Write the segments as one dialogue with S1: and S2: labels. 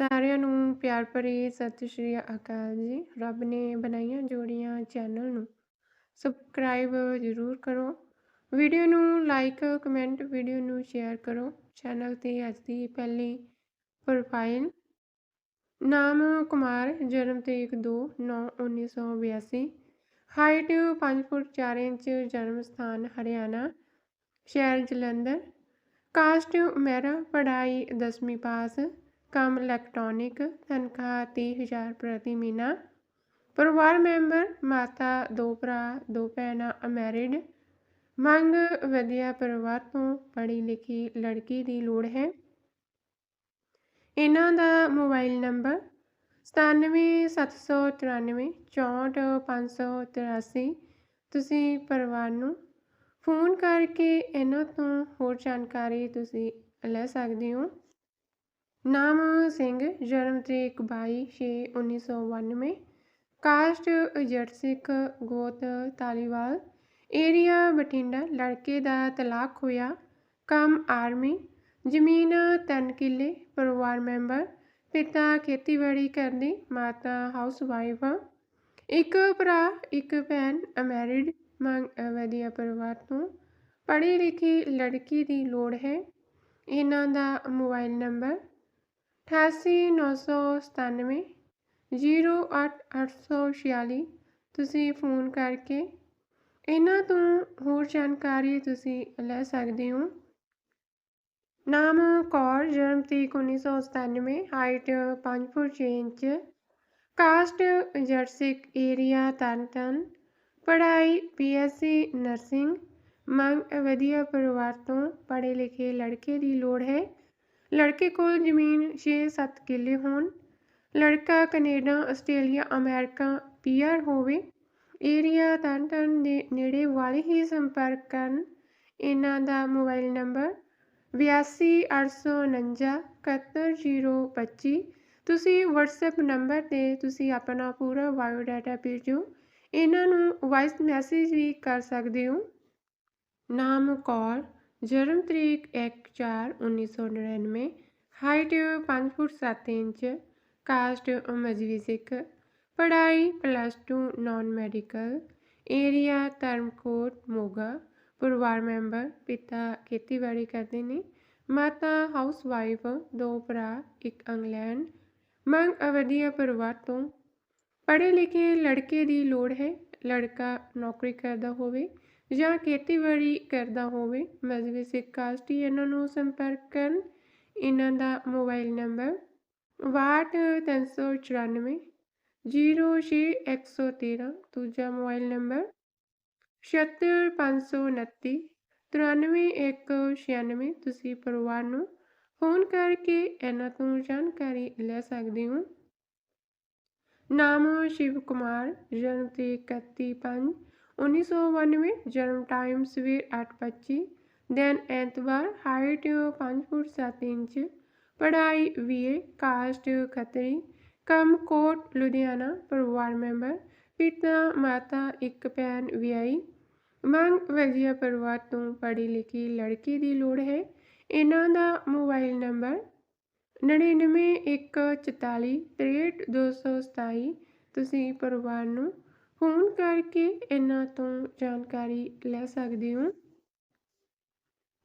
S1: ਸਾਰਿਆਂ ਨੂੰ ਪਿਆਰ ਭਰੀ ਸਤਿ ਸ਼੍ਰੀ ਅਕਾਲ ਜੀ। ਰੱਬ ਨੇ ਬਣਾਈਆਂ ਜੋੜੀਆਂ ਚੈਨਲ ਨੂੰ ਸਬਸਕ੍ਰਾਈਬ ਜ਼ਰੂਰ ਕਰੋ। ਵੀਡੀਓ ਨੂੰ ਲਾਈਕ, ਕਮੈਂਟ, ਵੀਡੀਓ ਨੂੰ ਸ਼ੇਅਰ ਕਰੋ। ਚੈਨਲ ਤੇ ਅੱਜ ਦੀ ਪਹਿਲੀ ਪ੍ਰੋਫਾਈਲ ਨਾਮ ਕੁਮਾਰ, ਜਨਮ ਤਰੀਕ 2 9 1982 ਹਾਈਟ 5 ਫੁੱਟ 4 ਇੰਚ, ਜਨਮ ਸਥਾਨ ਹਰਿਆਣਾ, ਸ਼ਹਿਰ ਜਲੰਧਰ। ਕਾਸਟ ਮੇਰਾ ਪੜ੍ਹਾਈ 10ਵੀਂ ਪਾਸ। ਕੰਮ ਇਲੈਕਟ੍ਰੋਨਿਕ ਤਨਖਾਹ ਤੀਹ ਹਜ਼ਾਰ ਪ੍ਰਤੀ ਮਹੀਨਾ। ਪਰਿਵਾਰ ਮੈਂਬਰ, ਮਾਤਾ, ਦੋ ਭਰਾ, ਦੋ ਭੈਣਾਂ, ਅਮੈਰਿਡ। ਮੰਗ, ਵਧੀਆ ਪਰਿਵਾਰ ਤੋਂ ਪੜ੍ਹੀ ਲਿਖੀ ਲੜਕੀ ਦੀ ਲੋੜ ਹੈ। ਇਹਨਾਂ ਦਾ ਮੋਬਾਈਲ ਨੰਬਰ ਸਤਾਨਵੇਂ ਸੱਤ ਸੌ ਤਰਾਨਵੇਂ ਚੌਂਹਠ ਪੰਜ ਸੌ ਤਰਾਸੀ ਤੁਸੀਂ ਪਰਿਵਾਰ ਨੂੰ ਫੋਨ ਕਰਕੇ ਇਹਨਾਂ ਤੋਂ ਹੋਰ ਜਾਣਕਾਰੀ ਤੁਸੀਂ ਲੈ ਸਕਦੇ ਹੋ। ਨਾਮ ਸਿੰਘ, ਜਨਮ ਤਰੀਕ 22 ਛੇ 1992 ਕਾਸਟ ਜੱਟ ਸਿੱਖ ਗੋਤ ਤਾਲੀਵਾਲ ਏਰੀਆ ਬਠਿੰਡਾ, ਲੜਕੇ ਦਾ ਤਲਾਕ ਹੋਇਆ, ਕੰਮ ਆਰਮੀ, ਜ਼ਮੀਨ ਤਿੰਨ ਕਿੱਲੇ, ਪਰਿਵਾਰ ਮੈਂਬਰ, ਪਿਤਾ ਖੇਤੀਬਾੜੀ ਕਰਦੀ, ਮਾਤਾ ਹਾਊਸ ਵਾਈਫ ਇੱਕ ਭਰਾ, ਇੱਕ ਭੈਣ, ਅਮੈਰਿਡ ਵਧੀਆ ਪਰਿਵਾਰ ਤੋਂ। ਪੜ੍ਹੀ ਲਿਖੀ ਲੜਕੀ ਦੀ ਲੋੜ ਹੈ। ਇਹਨਾਂ ਦਾ ਮੋਬਾਈਲ ਨੰਬਰ ਅਠਾਸੀ ਨੌ ਸੌ ਸਤਾਨਵੇਂ, ਜ਼ੀਰੋ ਅੱਠ ਅੱਠ ਸੌ ਛਿਆਲੀ, ਤੁਸੀਂ ਫੋਨ ਕਰਕੇ ਇਹਨਾਂ ਤੋਂ ਹੋਰ ਜਾਣਕਾਰੀ ਤੁਸੀਂ ਲੈ ਸਕਦੇ ਹੋ। ਨਾਮ, ਕੌਰ, ਜਨਮ ਤਰੀਕ 1997 ਹਾਈਟ 5 ਫੁੱਟ 6 ਇੰਚ, ਕਾਸਟ ਜਰਸਿਕ ਏਰੀਆ ਤਨਤਨ ਪੜ੍ਹਾਈ ਬੀਐਸਸੀ ਨਰਸਿੰਗ, ਮੰਗ, ਵਧੀਆ ਪਰਿਵਾਰ ਤੋਂ ਪੜ੍ਹੇ ਲਿਖੇ ਲੜਕੇ ਦੀ ਲੋੜ ਹੈ। ਲੜਕੇ ਕੋਲ ਜ਼ਮੀਨ 6-7 ਕਿੱਲੇ ਹੋਣ। ਲੜਕਾ ਕੈਨੇਡਾ, ਆਸਟ੍ਰੇਲੀਆ, ਅਮਰੀਕਾ ਪੀਆਰ ਹੋਵੇ। ਏਰੀਆ ਤਰਨ ਦੇ ਨੇੜੇ ਵਾਲੇ ਹੀ ਸੰਪਰਕ ਕਰਨ। ਇਹਨਾਂ ਦਾ ਮੋਬਾਈਲ ਨੰਬਰ 8289 71025 ਤੁਸੀਂ WhatsApp ਨੰਬਰ ਤੇ ਤੁਸੀਂ ਆਪਣਾ ਪੂਰਾ ਬਾਇਓ ਡਾਟਾ ਭੇਜੋ। ਇਹਨਾਂ ਨੂੰ ਵਾਇਸ ਮੈਸੇਜ ਵੀ ਕਰ ਸਕਦੇ ਹੋ। ਨਾਮ ਕੌਰ ਜਨਮ ਤਰੀਕ 1/4/1999 height 5 foot 7 inch caste Mazhbi Sikh ਪੜ੍ਹਾਈ plus 2 non medical area Dharamkot Moga ਪਰਿਵਾਰ ਮੈਂਬਰ ਪਿਤਾ ਖੇਤੀਬਾੜੀ ਕਰਦੇ ਨੇ ਮਾਤਾ ਹਾਊਸ ਵਾਈਫ ਦੋ ਭਰਾ ਇੱਕ ਇੰਗਲੈਂਡ ਮੰਗ ਅਵਧੀਆ ਪਰਿਵਾਰ ਤੋਂ ਪੜ੍ਹੇ ਲਿਖੇ ਲੜਕੇ ਦੀ ਲੋੜ ਹੈ ਲੜਕਾ ਨੌਕਰੀ ਕਰਦਾ ਹੋਵੇ ਜਾਂ ਖੇਤੀਬਾੜੀ ਕਰਦਾ ਹੋਵੇ ਮਜ਼ਹਬੀ ਸਿੱਖ ਕਾਸਟ ਇਹਨਾਂ ਨੂੰ ਸੰਪਰਕ ਕਰਨ। ਇਹਨਾਂ ਦਾ ਮੋਬਾਈਲ ਨੰਬਰ 6394 06113 ਦੂਜਾ ਮੋਬਾਈਲ ਨੰਬਰ 76529 93196 ਤੁਸੀਂ ਪਰਿਵਾਰ ਨੂੰ ਫੋਨ ਕਰਕੇ ਇਹਨਾਂ ਤੋਂ ਜਾਣਕਾਰੀ ਲੈ ਸਕਦੇ ਹੋ। ਨਾਮ ਸ਼ਿਵ ਕੁਮਾਰ, ਜਨਮ ਤਰੀਕ 31 5 1992 ਜਨਮ ਟਾਈਮ ਸਵੇਰ 8:25 ਦਿਨ ਐਤਵਾਰ ਹਾਈਟ 5 ਫੁੱਟ 7 ਇੰਚ ਪੜ੍ਹਾਈ ਬੀਏ ਕਾਸਟ ਖੱਤਰੀ ਕੰਮ ਕੋਟ ਲੁਧਿਆਣਾ ਪਰਿਵਾਰ ਮੈਂਬਰ ਪਿਤਾ ਮਾਤਾ ਇੱਕ ਭੈਣ ਵਿਆਹੀ ਮੰਗ ਵਧੀਆ ਪਰਿਵਾਰ ਤੋਂ ਪੜ੍ਹੀ ਲਿਖੀ ਲੜਕੀ ਦੀ ਲੋੜ ਹੈ ਇਹਨਾਂ ਦਾ ਮੋਬਾਈਲ ਨੰਬਰ 9914 63227 ਤੁਸੀਂ ਪਰਿਵਾਰ ਨੂੰ ਫੋਨ ਕਰਕੇ ਇਹਨਾਂ ਤੋਂ ਜਾਣਕਾਰੀ ਲੈ ਸਕਦੇ ਹੋ।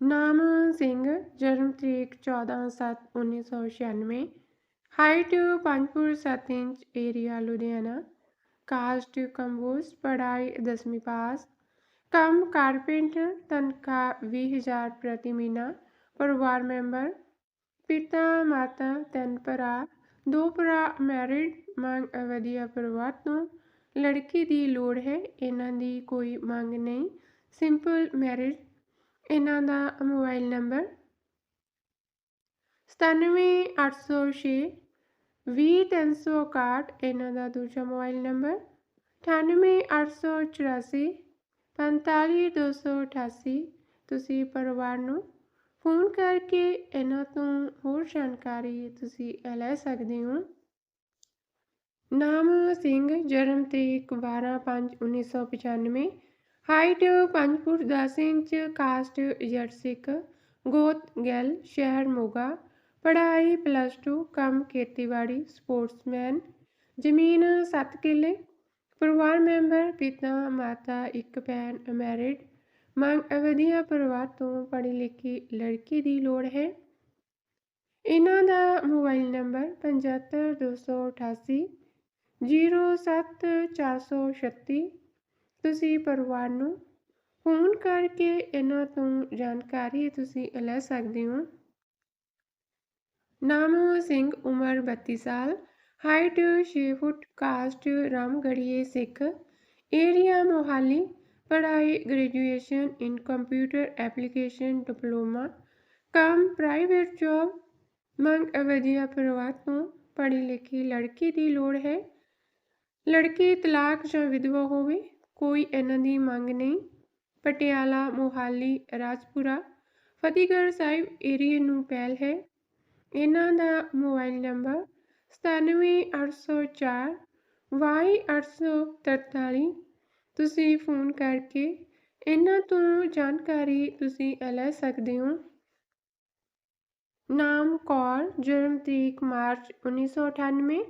S1: ਨਾਮ ਸਿੰਘ, ਜਨਮ ਤਰੀਕ 14/7/1996 height 5 foot 7 inch area Ludhiana. Caste Kamboj, ਪੜ੍ਹਾਈ 10ਵੀਂ ਪਾਸ। ਕੰਮ ਕਾਰਪੈਂਟਰ ਤਨਖਾਹ 20000 ਪ੍ਰਤੀ ਮਹੀਨਾ, ਪਰਿਵਾਰ ਮੈਂਬਰ। ਪਿਤਾ, ਮਾਤਾ, ਤਿੰਨ ਭਰਾ, ਦੋ ਭਰਾ ਮੈਰਿਡ ਮੰਗ ਵਧੀਆ ਪਰਿਵਾਰ ਤੋਂ। ਲੜਕੀ ਦੀ ਲੋੜ ਹੈ, ਇਹਨਾਂ ਦੀ ਕੋਈ ਮੰਗ ਨਹੀਂ। ਸਿੰਪਲ ਮੈਰਿਜ ਇਹਨਾਂ ਦਾ ਮੋਬਾਈਲ ਨੰਬਰ 97806 20361 ਇਹਨਾਂ ਦਾ ਦੂਜਾ ਮੋਬਾਈਲ ਨੰਬਰ 98884 45288 ਤੁਸੀਂ ਪਰਿਵਾਰ ਨੂੰ ਫੋਨ ਕਰਕੇ ਇਹਨਾਂ ਤੋਂ ਹੋਰ ਜਾਣਕਾਰੀ ਤੁਸੀਂ ਲੈ ਸਕਦੇ ਹੋ। ਨਾਮ ਸਿੰਘ, ਜਨਮ ਤਰੀਕ 12/5/1995 ਹਾਈਟ 5 ਫੁੱਟ 10 ਇੰਚ ਕਾਸਟ ਜੱਟ ਸਿੱਖ, ਗੋਤ ਗੈਲ, ਸ਼ਹਿਰ ਮੋਗਾ। ਪੜ੍ਹਾਈ ਪਲੱਸ 2 ਕੰਮ ਖੇਤੀਬਾੜੀ ਸਪੋਰਟਸਮੈਨ ਜ਼ਮੀਨ 7 ਕਿੱਲੇ। ਪਰਿਵਾਰ ਮੈਂਬਰ, ਪਿਤਾ, ਮਾਤਾ, ਇੱਕ ਭੈਣ ਅਮੈਰਿਡ ਮੰਗ ਅਵਧੀਆ ਪਰਿਵਾਰ ਤੋਂ ਪੜ੍ਹੀ ਲਿਖੀ ਲੜਕੀ ਦੀ ਲੋੜ ਹੈ। ਇਹਨਾਂ ਦਾ ਮੋਬਾਈਲ ਨੰਬਰ 75288 07436 ਤੁਸੀਂ ਪਰਿਵਾਰ ਨੂੰ ਫੋਨ ਕਰਕੇ ਇਹਨਾਂ ਤੋਂ ਜਾਣਕਾਰੀ ਤੁਸੀਂ ਲੈ ਸਕਦੇ ਹੋ। ਨਾਮ ਸਿੰਘ ਉਮਰ 32 ਸਾਲ। Height 6 foot, caste Ramgarhia Sikh. Area Mohali. ਪੜ੍ਹਾਈ, graduation in computer application, diploma. ਕੰਮ, ਪ੍ਰਾਈਵੇਟ ਜੌਬ। ਮੰਗ ਵਧੀਆ ਪਰਿਵਾਰ ਤੋਂ ਪੜ੍ਹੀ ਲਿਖੀ ਲੜਕੀ ਦੀ ਲੋੜ ਹੈ। ਲੜਕੀ ਤਲਾਕ ਜਾਂ ਵਿਧਵਾ ਹੋਵੇ, ਕੋਈ ਇਹਨਾਂ ਦੀ ਮੰਗ ਨਹੀਂ। ਪਟਿਆਲਾ, ਮੋਹਾਲੀ, ਰਾਜਪੁਰਾ, ਫਤਿਹਗੜ੍ਹ ਸਾਹਿਬ ਏਰੀਏ ਨੂੰ ਪਹਿਲ ਹੈ। ਇਹਨਾਂ ਦਾ ਮੋਬਾਈਲ ਨੰਬਰ 97804 Y843 ਤੁਸੀਂ ਫੋਨ ਕਰਕੇ ਇਹਨਾਂ ਤੋਂ ਜਾਣਕਾਰੀ ਤੁਸੀਂ ਲੈ ਸਕਦੇ ਹੋ। ਨਾਮ ਕੌਰ ਜਨਮ ਤਰੀਕ, ਮਾਰਚ 1998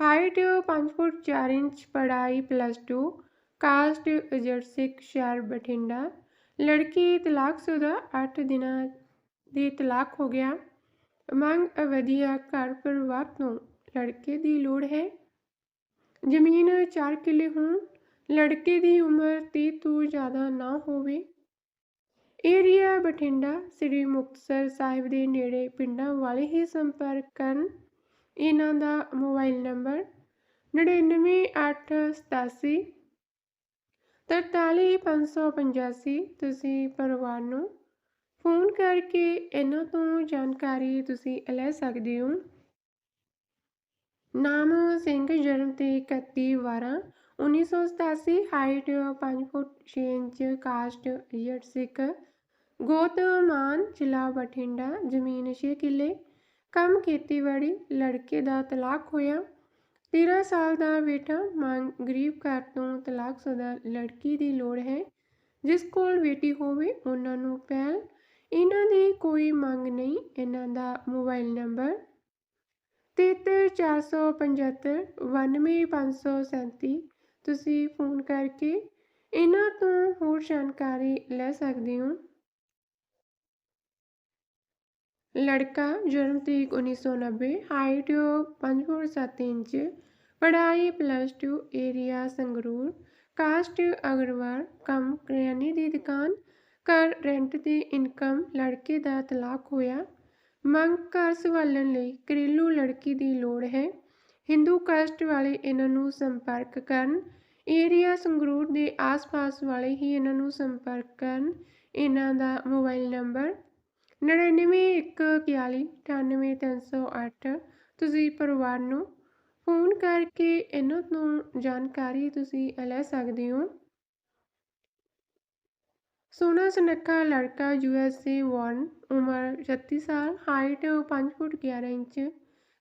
S1: ਹਾਈਟ 5 ਫੁੱਟ 4 ਇੰਚ ਪੜਾਈ ਪਲੱਸ 2 ਕਾਸਟ ਸਿੱਖ ਸ਼ਹਿਰ ਬਠਿੰਡਾ। ਲੜਕੀ ਤਲਾਕਸ਼ੁਦਾ 8 ਦਿਨਾਂ ਦੀ ਤਲਾਕ ਹੋ ਗਿਆ। ਮੰਗ ਵਧੀਆ ਘਰ ਪਰਿਵਾਰ ਤੋਂ ਲੜਕੇ ਦੀ ਲੋੜ ਹੈ। ਜ਼ਮੀਨ 4 ਕਿੱਲੇ ਹੋਣ, ਲੜਕੇ ਦੀ ਉਮਰ 30 ਤੋਂ ਜ਼ਿਆਦਾ ਨਾ ਹੋਵੇ। ਏਰੀਆ ਬਠਿੰਡਾ, ਸ੍ਰੀ ਮੁਕਤਸਰ ਸਾਹਿਬ ਦੇ ਨੇੜੇ ਪਿੰਡਾਂ ਵਾਲੇ ਹੀ ਸੰਪਰਕ ਕਰਨ। ਇਹਨਾਂ ਦਾ ਮੋਬਾਈਲ ਨੰਬਰ 99887 43585 ਤੁਸੀਂ ਪਰਿਵਾਰ ਨੂੰ ਫੋਨ ਕਰਕੇ ਇਹਨਾਂ ਤੋਂ ਜਾਣਕਾਰੀ ਤੁਸੀਂ ਲੈ ਸਕਦੇ ਹੋ। ਨਾਮ ਸਿੰਘ, ਜਨਮ ਤੇ 31 12 1987 ਹਾਈਟ 5 ਫੁੱਟ 6 ਇੰਚ, ਕਾਸਟ ਜੱਟ ਸਿੱਖ ਗੋਤਮਾਨ ਜ਼ਿਲ੍ਹਾ ਬਠਿੰਡਾ, ਜ਼ਮੀਨ 6 ਕਿੱਲੇ। ਕੰਮ ਖੇਤੀਬਾੜੀ, ਲੜਕੇ ਦਾ ਤਲਾਕ ਹੋਇਆ। 13 ਸਾਲ ਦਾ ਬੇਟਾ ਮੰਗ ਗਰੀਬ ਘਰ ਤੋਂ ਤਲਾਕਸ਼ੁਦਾ ਲੜਕੀ ਦੀ ਲੋੜ ਹੈ। ਜਿਸ ਕੋਲ ਬੇਟੀ ਹੋਵੇ, ਉਹਨਾਂ ਨੂੰ ਪਹਿਲ। ਇਹਨਾਂ ਦੀ ਕੋਈ ਮੰਗ ਨਹੀਂ, ਇਹਨਾਂ ਦਾ ਮੋਬਾਈਲ ਨੰਬਰ 73475 91537 ਤੁਸੀਂ ਫੋਨ ਕਰਕੇ ਇਹਨਾਂ ਤੋਂ ਹੋਰ ਜਾਣਕਾਰੀ ਲੈ ਸਕਦੇ ਹੋ। ਲੜਕਾ ਜਨਮ ਤਰੀਕ 1990 ਹਾਈਟ 5 ਫੁੱਟ 7 ਇੰਚ ਪੜ੍ਹਾਈ plus 2 area Sangrur caste Agarwal ਕੰਮ ਕਰਿਆਨੇ ਦੀ ਦੁਕਾਨ ਘਰ ਰੈਂਟ ਦੀ ਇਨਕਮ ਲੜਕੇ ਦਾ ਤਲਾਕ ਹੋਇਆ ਮੰਗ ਘਰ ਸੰਭਾਲਣ ਲਈ ਘਰੇਲੂ ਲੜਕੀ ਦੀ ਲੋੜ ਹੈ ਹਿੰਦੂ ਕਾਸਟ ਵਾਲੇ ਇਹਨਾਂ ਨੂੰ ਸੰਪਰਕ ਕਰਨ ਏਰੀਆ ਸੰਗਰੂਰ ਦੇ ਆਸ-ਪਾਸ ਵਾਲੇ ਹੀ ਇਹਨਾਂ ਨੂੰ ਸੰਪਰਕ ਕਰਨ ਇਹਨਾਂ ਦਾ ਮੋਬਾਈਲ ਨੰਬਰ 9914498308 ਤੁਸੀਂ ਪਰਿਵਾਰ ਨੂੰ ਫੋਨ ਕਰਕੇ ਇਹਨਾਂ ਤੋਂ ਜਾਣਕਾਰੀ ਤੁਸੀਂ ਲੈ ਸਕਦੇ ਹੋ। ਸੋਨਾ ਸੁਨੱਖਾ ਲੜਕਾ ਯੂਐਸਏ ਵਾਰਨ, ਉਮਰ 36 ਸਾਲ, ਹਾਈਟ 5 ਫੁੱਟ 11 ਇੰਚ,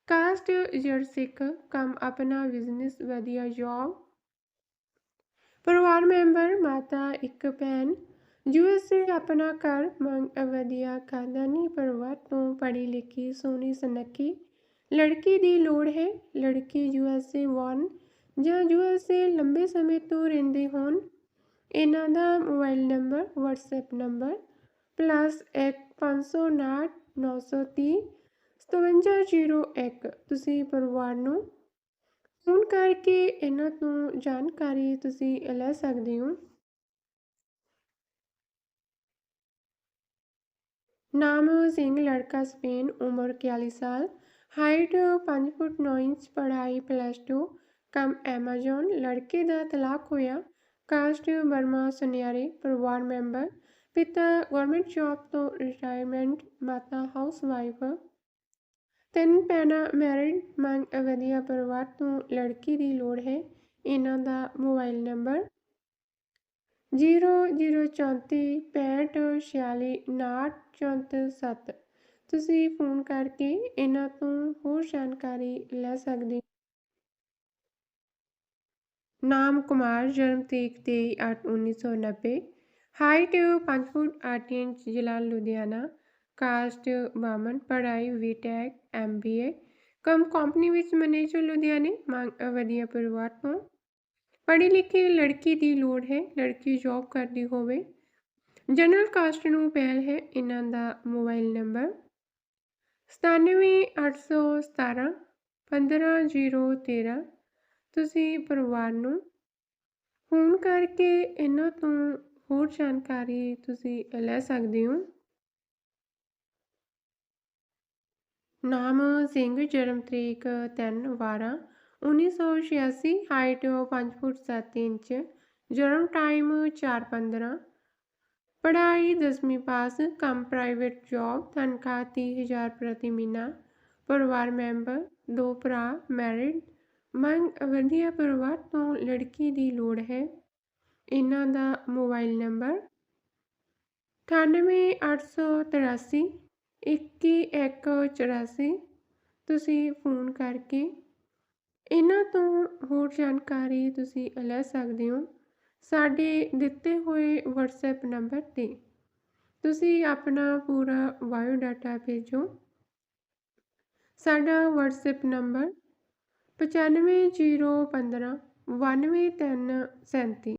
S1: ਕਾਸਟ ਜੜ ਸਿੱਖ, ਕੰਮ ਆਪਣਾ ਬਿਜ਼ਨਸ, ਵਧੀਆ ਜੌਬ। ਪਰਿਵਾਰ ਮੈਂਬਰ, ਮਾਤਾ, ਇੱਕ ਭੈਣ ਯੂਐਸਏ ਆਪਣਾ ਘਰ ਮੰਗ ਵਧੀਆ ਖਾਨਦਾਨੀ ਪਰਿਵਾਰ ਤੋਂ ਪੜ੍ਹੀ ਲਿਖੀ ਸੋਹਣੀ ਸੁਨੱਖੀ। ਲੜਕੀ ਦੀ ਲੋੜ ਹੈ, ਲੜਕੀ ਯੂਐਸਏ ਵਾਰਨ ਜਾਂ ਯੂਐਸਏ ਲੰਬੇ ਸਮੇਂ ਤੋਂ ਰਹਿੰਦੇ ਹੋਣ। ਇਹਨਾਂ ਦਾ ਮੋਬਾਈਲ ਨੰਬਰ, WhatsApp ਨੰਬਰ +1559 930 5701 ਤੁਸੀਂ ਪਰਿਵਾਰ ਨੂੰ ਫੋਨ ਕਰਕੇ ਇਹਨਾਂ ਤੋਂ ਜਾਣਕਾਰੀ ਤੁਸੀਂ ਲੈ ਸਕਦੇ ਹੋ। ਨਾਮ ਸਿੰਘ ਲੜਕਾ ਸਪੇਨ ਉਮਰ 41 ਸਾਲ ਹਾਈਟ 5 ਫੁੱਟ 9 ਇੰਚ ਪੜ੍ਹਾਈ ਪਲੱਸ 2 ਕੰਮ ਐਮਾਜ਼ਨ ਲੜਕੇ ਦਾ ਤਲਾਕ ਹੋਇਆ ਕਾਸਟ ਬਰਮਾ ਸੁਨਿਆਰੇ ਪਰਿਵਾਰ ਮੈਂਬਰ ਪਿਤਾ ਗਵਰਨਮੈਂਟ ਜੌਬ ਤੋਂ ਰਿਟਾਇਰਮੈਂਟ ਮਾਤਾ ਹਾਊਸ ਵਾਈਫ ਤਿੰਨ ਭੈਣਾਂ ਮੈਰਿਡ ਮੰਗ ਵਧੀਆ ਪਰਿਵਾਰ ਤੋਂ ਲੜਕੀ ਦੀ ਲੋੜ ਹੈ ਇਹਨਾਂ ਦਾ ਮੋਬਾਈਲ ਨੰਬਰ 0046546 ਤੁਸੀਂ ਫੋਨ ਕਰਕੇ ਇਹਨਾਂ ਤੋਂ ਹੋਰ ਜਾਣਕਾਰੀ ਲੈ ਸਕਦੇ ਨਾਮ ਕੁਮਾਰ, ਜਨਮ ਤਰੀਕ 23 8 1990 ਹਾਈਟ 5 ਫੁੱਟ 8 ਇੰਚ, ਜ਼ਿਲ੍ਹਾ ਲੁਧਿਆਣਾ। ਕਾਸਟ ਬਾਮਨ ਪੜ੍ਹਾਈ ਬੀਟੈਕ ਐਮਬੀਏ ਕੰਮ ਕੰਪਨੀ ਵਿੱਚ ਮੈਨੇਜਰ ਲੁਧਿਆਣੇ। ਮੰਗ ਵਧੀਆ ਪਰਿਵਾਰ ਤੋਂ। ਪੜ੍ਹੀ ਲਿਖੀ ਲੜਕੀ ਦੀ ਲੋੜ ਹੈ, ਲੜਕੀ ਜੌਬ ਕਰਦੀ ਹੋਵੇ। ਜਨਰਲ ਕਾਸਟ ਨੂੰ ਪਹਿਲ ਹੈ ਇਹਨਾਂ ਦਾ ਮੋਬਾਈਲ ਨੰਬਰ ਸਤਾਨਵੇਂ ਅੱਠ ਸੌ ਸਤਾਰਾਂ, ਪੰਦਰਾਂ ਜੀਰੋ ਤੇਰਾਂ, ਤੁਸੀਂ ਪਰਿਵਾਰ ਨੂੰ ਫੋਨ ਕਰਕੇ ਇਹਨਾਂ ਤੋਂ ਹੋਰ ਜਾਣਕਾਰੀ ਤੁਸੀਂ ਲੈ ਸਕਦੇ ਹੋ। ਨਾਮ ਸਿੰਘ, ਜਨਮ ਤਰੀਕ ਤਿੰਨ ਬਾਰਾਂ ਉੱਨੀ ਸੌ ਛਿਆਸੀ ਹਾਈਟ ਪੰਜ ਫੁੱਟ ਸੱਤ ਇੰਚ, ਜਨਮ ਟਾਈਮ ਚਾਰ ਪੰਦਰਾਂ, ਪੜ੍ਹਾਈ ਦਸਵੀਂ ਪਾਸ, ਕੰਮ ਪ੍ਰਾਈਵੇਟ ਜੌਬ ਤਨਖਾਹ ਤੀਹ ਹਜ਼ਾਰ ਪ੍ਰਤੀ ਮਹੀਨਾ, ਪਰਿਵਾਰ ਮੈਂਬਰ ਦੋ ਭਰਾ ਮੈਰਿਡ ਮੰਗ, ਵਧੀਆ ਪਰਿਵਾਰ ਤੋਂ ਲੜਕੀ ਦੀ ਲੋੜ ਹੈ। ਇਹਨਾਂ ਦਾ ਮੋਬਾਈਲ ਨੰਬਰ ਅਠਾਨਵੇਂ ਅੱਠ ਸੌ ਤਰਾਸੀ ਇੱਕੀ ਇੱਕ ਚੁਰਾਸੀ, ਤੁਸੀਂ ਫੋਨ ਕਰਕੇ ਇਹਨਾਂ ਤੋਂ ਹੋਰ ਜਾਣਕਾਰੀ ਤੁਸੀਂ ਲੈ ਸਕਦੇ ਹੋ। ਸਾਡੇ ਦਿੱਤੇ ਹੋਏ ਵਟਸਐਪ ਨੰਬਰ ਤੇ। ਤੁਸੀਂ ਆਪਣਾ ਪੂਰਾ ਬਾਇਓਡਾਟਾ ਭੇਜੋ। ਸਾਡਾ ਵਟਸਐਪ ਨੰਬਰ 9501592337